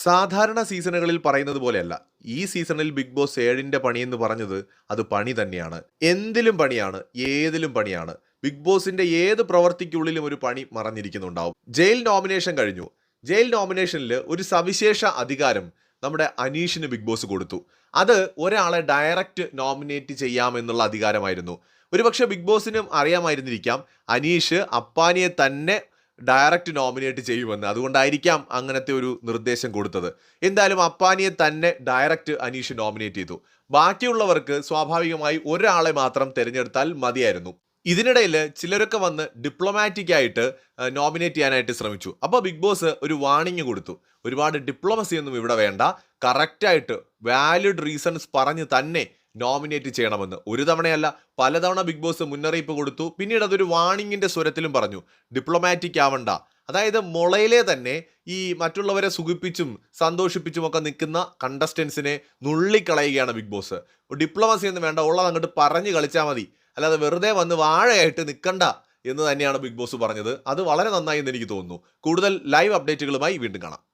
സാധാരണ സീസണുകളിൽ പറയുന്നത് പോലെയല്ല. ഈ സീസണിൽ ബിഗ് ബോസ് ഏഴിന്റെ പണി എന്ന് പറഞ്ഞത് അത് പണി തന്നെയാണ്. എന്തിലും പണിയാണ് ഏതിലും പണിയാണ്. ബിഗ് ബോസിന്റെ ഏത് പ്രവർത്തിക്കുള്ളിലും ഒരു പണി മറഞ്ഞിരിക്കുന്നുണ്ടാവും. ജയിൽ നോമിനേഷൻ കഴിഞ്ഞു. ജയിൽ നോമിനേഷനിൽ ഒരു സവിശേഷ അധികാരം നമ്മുടെ അനീഷിന് ബിഗ് ബോസ് കൊടുത്തു. അത് ഒരാളെ ഡയറക്റ്റ് നോമിനേറ്റ് ചെയ്യാമെന്നുള്ള അധികാരമായിരുന്നു. ഒരുപക്ഷെ ബിഗ് ബോസിനും അറിയാമായിരുന്നിരിക്കാം അനീഷ് അപ്പാനിയെ തന്നെ ഡയറക്റ്റ് നോമിനേറ്റ് ചെയ്യുമെന്ന്. അതുകൊണ്ടായിരിക്കാം അങ്ങനത്തെ ഒരു നിർദ്ദേശം കൊടുത്തത്. എന്തായാലും അപ്പാനിയെ തന്നെ ഡയറക്റ്റ് അനീഷ് നോമിനേറ്റ് ചെയ്തു. ബാക്കിയുള്ളവർക്ക് സ്വാഭാവികമായി ഒരാളെ മാത്രം തിരഞ്ഞെടുത്താൽ മതിയായിരുന്നു. ഇതിനിടയിൽ ചിലരൊക്കെ വന്ന് ഡിപ്ലോമാറ്റിക് ആയിട്ട് നോമിനേറ്റ് ചെയ്യാനായിട്ട് ശ്രമിച്ചു. അപ്പോൾ ബിഗ് ബോസ് ഒരു വാണിംഗ് കൊടുത്തു. ഒരുപാട് ഡിപ്ലോമസി ഒന്നും ഇവിടെ വേണ്ട. കറക്റ്റായിട്ട് വാലിഡ് റീസൺസ് പറഞ്ഞ് തന്നെ നോമിനേറ്റ് ചെയ്യണമെന്ന്. ഒരു തവണയല്ല പലതവണ ബിഗ് ബോസ് മുന്നറിയിപ്പ് കൊടുത്തു. പിന്നീട് അതൊരു വാണിങ്ങിന്റെ സ്വരത്തിലും പറഞ്ഞു. ഡിപ്ലോമാറ്റിക് ആവണ്ട. അതായത് മുളയിലെ തന്നെ ഈ മറ്റുള്ളവരെ സുഖിപ്പിച്ചും സന്തോഷിപ്പിച്ചും ഒക്കെ നിൽക്കുന്ന കണ്ടസ്റ്റൻസിനെ നുള്ളിക്കളയുകയാണ് ബിഗ് ബോസ്. ഡിപ്ലോമസി എന്ന് വേണ്ട. ഉള്ളത് അങ്ങോട്ട് പറഞ്ഞു കളിച്ചാൽ മതി. അല്ലാതെ വെറുതെ വന്ന് വാഴയായിട്ട് നിൽക്കണ്ട എന്ന് തന്നെയാണ് ബിഗ് ബോസ് പറഞ്ഞത്. അത് വളരെ നന്നായി എന്ന് എനിക്ക് തോന്നുന്നു. കൂടുതൽ ലൈവ് അപ്ഡേറ്റുകളുമായി വീണ്ടും കാണാം.